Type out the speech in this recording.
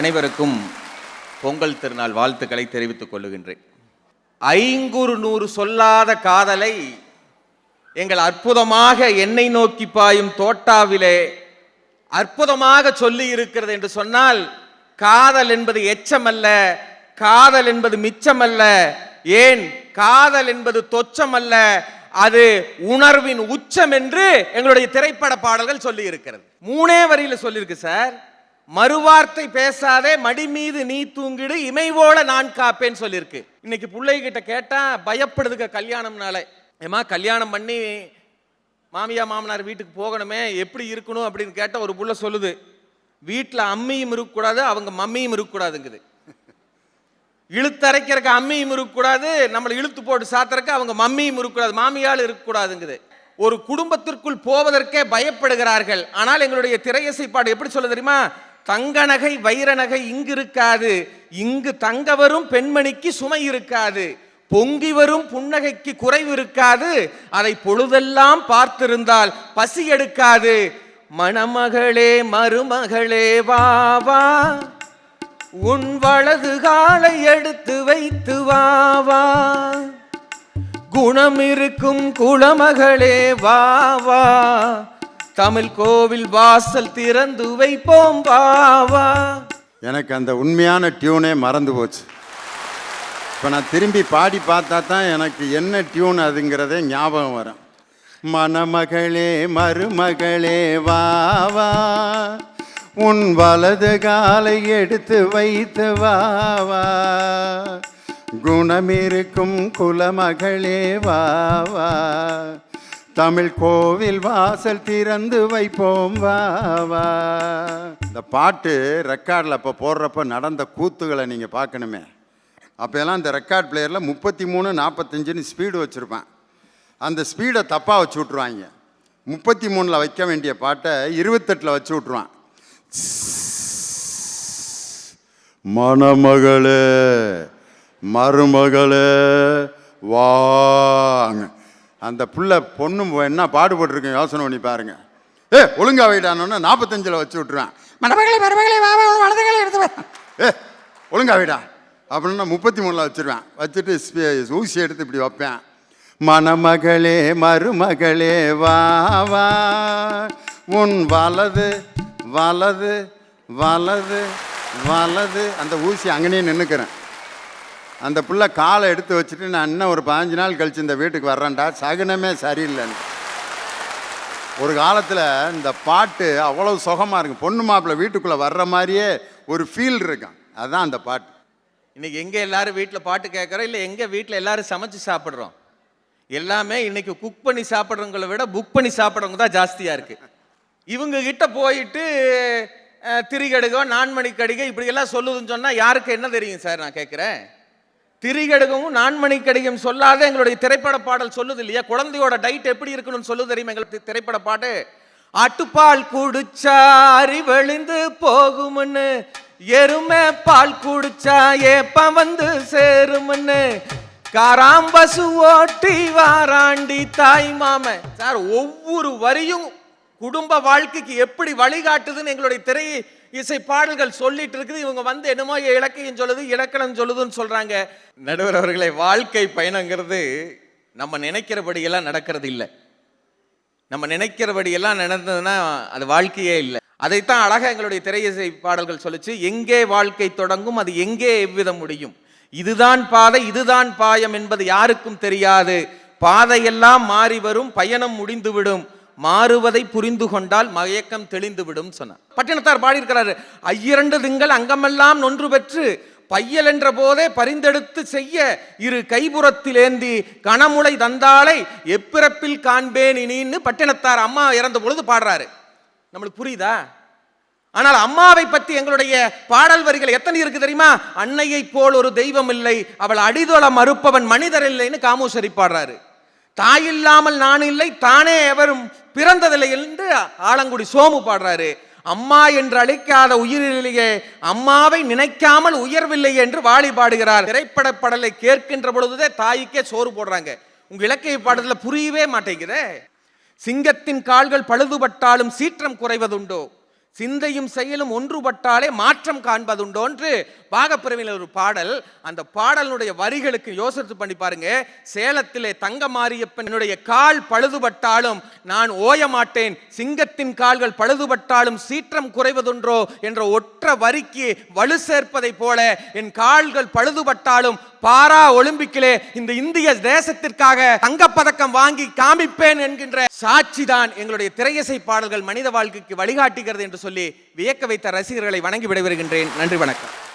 அனைவருக்கும் பொங்கல் திருநாள் வாழ்த்துக்களை தெரிவித்துக் கொள்ளுகின்றேன். ஐங்குறு நூறு சொல்லாத காதலை எங்கள் அற்புதமாக என்னை நோக்கி பாயும் தோட்டாவிலே அற்புதமாக சொல்லி இருக்கிறது என்று சொன்னால் காதல் என்பது எச்சமல்ல காதல் என்பது மிச்சமல்ல ஏன்? காதல் என்பது தொச்சமல்ல அது உணர்வின் உச்சம் என்று எங்களுடைய திரைப்பட பாடல்கள் சொல்லி இருக்கிறது. மூணே வரியில சொல்லியிருக்கு சார். மறுவார்த்தை பேசாதே மடி மீது நீ தூங்கிடு இமைவோல நான் காப்பேன்னு சொல்லியிருக்கு. இன்னைக்கு பிள்ளைகிட்ட கேட்டா பயப்படுதுக்க கல்யாணம்னால. ஏமா கல்யாணம் பண்ணி மாமியா மாமனார் வீட்டுக்கு போகணுமே எப்படி இருக்கணும் அப்படின்னு கேட்ட ஒரு புள்ள சொல்லுது வீட்டில் அம்மியும் இருக்கக்கூடாது அவங்க மம்மியும் இருக்கக்கூடாதுங்குது. இழுத்தரைக்கிறக்கு அம்மியும் இருக்கக்கூடாது நம்மளை இழுத்து போட்டு சாத்துறக்கு அவங்க மம்மியும் இருக்கக்கூடாது மாமியால் இருக்கக்கூடாதுங்குது. ஒரு குடும்பத்திற்குள் போவதற்கே பயப்படுகிறார்கள். ஆனால் எங்களுடைய திரையசைப்பாடு எப்படி சொல்ல தெரியுமா? தங்க நகை வைர நகை இங்கு இருக்காது இங்கு தங்க வரும் பெண்மணிக்கு சுமை இருக்காது. பொங்கி வரும் புன்னகைக்கு குறைவு இருக்காது. அதை பொழுதெல்லாம் பார்த்திருந்தால் பசி எடுக்காது. மணமகளே மருமகளே வா வா. உன் வலது காலை எடுத்து வைத்து வா வா. குணம் இருக்கும் குளமகளே வா வா. தமிழ் கோவில் வாசல் திறந்து வைப்போம் பாவா வா. எனக்கு அந்த உண்மையான டியூனே மறந்து போச்சு. இப்போ நான் திரும்பி பாடி பார்த்தா தான் எனக்கு என்ன டியூன் அதுங்கிறதே ஞாபகம் வரும். மணமகளே மருமகளே வா வா. உன் வலது காலை எடுத்து வைத்து வா வா. குணமிருக்கும் குலமகளே வா வா. தமிழ் கோவில் வாசல் திறந்து வைப்போம் வா வா. இந்த பாட்டு ரெக்கார்டில் அப்போ போடுறப்ப நடந்த கூத்துகளை நீங்கள் பார்க்கணுமே. அப்போல்லாம் அந்த ரெக்கார்ட் பிளேயரில் முப்பத்தி மூணு நாற்பத்தஞ்சுன்னு ஸ்பீடு வச்சுருப்பேன். அந்த ஸ்பீடை தப்பாக வச்சு விட்ருவாங்க முப்பத்தி மூணில் வைக்க வேண்டிய பாட்டை இருபத்தெட்டில் வச்சு விட்ருவான் மணமகளே மருமகளே வாங்க. அந்த புள்ள பொண்ணு என்ன பாடுபட்டுருக்கு யோசனை பண்ணி பாருங்க. ஏ ஒழுங்கா வைடானோன்னு நாற்பத்தஞ்சில் வச்சு விட்ருவேன் மணமகளை மருமகளை வா வலதுகளை எடுத்து ஏ ஒழுங்கா வைடா. அப்படின்னா முப்பத்தி மூணில் வச்சுருவேன். வச்சுட்டு ஊசி எடுத்து இப்படி வைப்பேன். மணமகளே மருமகளே வா வா. உன் வலது வலது வலது வலது. அந்த ஊசி அங்கனே நின்றுக்கிறேன் அந்த புள்ள காலை எடுத்து வச்சுட்டு நான் இன்னும் ஒரு பதினஞ்சு நாள் கழிச்சு இந்த வீட்டுக்கு வர்றேன்டா. சகுனமே சரியில்லைன்னு ஒரு காலத்தில் இந்த பாட்டு அவ்வளோ சுகமாக இருக்கும். பொண்ணு மாப்பிள்ளை வீட்டுக்குள்ளே வர்ற மாதிரியே ஒரு ஃபீல் இருக்கும். அதுதான் அந்த பாட்டு. இன்றைக்கி எங்கே எல்லாரும் வீட்டில் பாட்டு கேட்குறோம் இல்லை எங்கள் வீட்டில் எல்லாரும் சமைச்சு சாப்பிட்றோம்? எல்லாமே இன்னைக்கு குக் பண்ணி சாப்பிட்றவங்கள விட புக் பண்ணி சாப்பிட்றவங்க தான் ஜாஸ்தியாக இருக்குது இவங்க கிட்ட போயிட்டு திரிகடுகோ நான்மணி கடிகை இப்படியெல்லாம் சொல்லுதுன்னு சொன்னால் யாருக்கு என்ன தெரியும் சார் நான் கேட்குறேன் திரிகடுகவும் நான்மணி கடிகம் சொல்லாத எங்களுடைய திரைப்பட பாடல் சொல்லுது இல்லையா? குழந்தையோட டைட் எப்படி இருக்கணும்னு சொல்லுது தெரியுமா எங்களுக்கு திரைப்பட பாட்டு? ஆட்டுப்பால் குடிச்சா அறிவழிந்து போகும்னு எருமை பால் குடிச்சா ஏப்ப வந்து சேரும்னு காராம்பசு ஓட்டி வாராண்டி தாய் மாம சார் ஒவ்வொரு வரியும் குடும்ப வாழ்க்கைக்கு எப்படி வழிகாட்டுதுன்னு எங்களுடைய திரை இசை பாடல்கள் சொல்லிட்டு இருக்குது. இவங்க வந்து என்னமோ இலக்கியம் சொல்லுது இலக்கணம் சொல்லுதுன்னு சொல்றாங்க. நடுவர் அவர்களே வாழ்க்கை பயணங்கிறது நம்ம நினைக்கிறபடியெல்லாம் நடக்கிறது இல்லை. நம்ம நினைக்கிறபடியெல்லாம் நடந்ததுன்னா அது வாழ்க்கையே இல்லை. அதைத்தான் அழகாக எங்களுடைய திரையிசை பாடல்கள் சொல்லிச்சு. எங்கே வாழ்க்கை தொடங்கும் அது எங்கே எவ்விதம் முடியும்? இதுதான் பாதை இதுதான் பாயம் என்பது யாருக்கும் தெரியாது. பாதையெல்லாம் மாறி வரும் பயணம் முடிந்துவிடும். மாறுவதை புரிந்து கொண்டால் மயக்கம் தெளிந்துவிடும் சொன்னார். பட்டினத்தார் பாடியிருக்கிறாரு ஐயிரண்டு திங்கள் அங்கமெல்லாம் நொன்று பெற்று பையல் என்ற போதே பரிந்தெடுத்து செய்ய இரு கைபுறத்திலேந்தி கணமுளை தந்தாளை எப்பிறப்பில் காண்பேன் இனின்னு பட்டினத்தார் அம்மா இறந்த பொழுது பாடுறாரு. நம்மளுக்கு புரியுதா? ஆனால் அம்மாவை பற்றி எங்களுடைய பாடல் வரிகள் எத்தனை இருக்கு தெரியுமா? அன்னையைப் போல் ஒரு தெய்வம் இல்லை அவள் அடிதொல மறுப்பவன் மனிதர் இல்லைன்னு காமூசரி பாடுறாரு. தாய் இல்லாமல் நான் இல்லை தானே எவரும் பிறந்ததில்லை என்று ஆலங்குடி சோமு பாடுறாரு. அம்மா என்று அழைக்காத உயிரிலேயே அம்மாவை நினைக்காமல் உயர்வில்லை என்று வாழி பாடுகிறார். திரைப்பட பாடலை கேட்கின்ற பொழுதுதே தாய்க்கே சோறு போடுறாங்க. உங்க இலக்கிய பாடத்துல புரியவே மாட்டேங்குதே. சிங்கத்தின் கால்கள் பழுதுபட்டாலும் சீற்றம் குறைவதுண்டோ? சிந்தையும் செயலும் ஒன்றுபட்டாலே மாற்றம் காண்பதுண்டோன்று பாகப்பிரவியில் ஒரு பாடல். அந்த பாடலுடைய வரிகளுக்கு யோசித்து பண்ணி பாருங்க. சேலத்திலே தங்க மாரியப்பனுடைய கால் பழுதுபட்டாலும் நான் ஓய மாட்டேன். சிங்கத்தின் கால்கள் பழுதுபட்டாலும் சீற்றம் குறைவதுன்றோ என்ற ஒற்ற வரிக்கு வலு சேர்ப்பதை போல என் கால்கள் பழுதுபட்டாலும் பாரா ஒலிம்பிக்கிலே இந்த இந்திய தேசத்திற்காக தங்கப்பதக்கம் வாங்கி காமிப்பேன் என்கின்ற சாட்சிதான் எங்களுடைய திரையசை பாடல்கள் மனித வாழ்க்கைக்கு வழிகாட்டுகிறது என்று சொல்லி வியக்க வைத்த ரசிகர்களை வணங்கி விடைபெறுகின்றேன். நன்றி வணக்கம்.